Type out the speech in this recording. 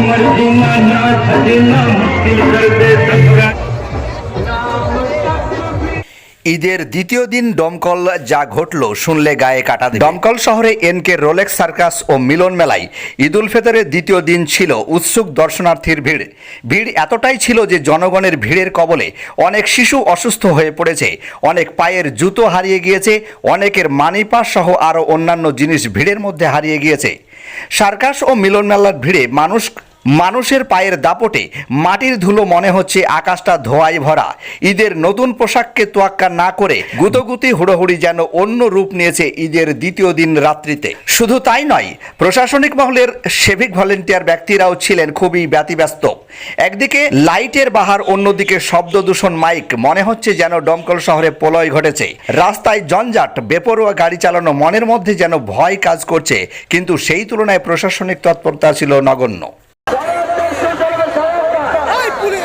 उम्र जीना ना सजना मुश्किल कर दे सफरा ঈদের দ্বিতীয় দিন দমকল যা ঘটল শুনলে গায়ে কাটা দেবে দমকল শহরে এনকে রোলেক্স সার্কাস ও মিলন মেলায় ঈদ উল ফিতরের দ্বিতীয় দিন ছিল উৎসুক দর্শনার্থীর ভিড় ভিড় এতটাই ছিল যে জনগণের ভিড়ের কবলে অনেক শিশু অসুস্থ হয়ে পড়েছে অনেক পায়ের জুতো হারিয়ে গিয়েছে অনেকের মানিপাস সহ আরও অন্যান্য জিনিস ভিড়ের মধ্যে হারিয়ে গিয়েছে সার্কাস ও মিলন মেলার ভিড়ে মানুষ মানুষের পায়ের দাপটে মাটির ধুলো মনে হচ্ছে আকাশটা ধোঁয়ায় ভরা। ঈদের নতুন পোশাককে তোয়াক্কা না করে গুতগুতি হুড়োহুড়ি যেন অন্য রূপ নিয়েছে ঈদের দ্বিতীয় দিন রাত্রিতে। শুধু তাই নয়, প্রশাসনিক মহলের সেভিক ভলেন্টিয়ার ব্যক্তিরাও ছিলেন খুবই ব্যতিব্যস্ত। একদিকে লাইটের বাহার, অন্যদিকে শব্দ দূষণ মাইক, মনে হচ্ছে যেন দমকল শহরে প্রলয় ঘটেছে। রাস্তায় জঞ্জাট, বেপরোয়া গাড়ি চালানো মনের মধ্যে যেন ভয় কাজ করছে, কিন্তু সেই তুলনায় প্রশাসনিক তৎপরতা ছিল নগণ্য। পুলিশ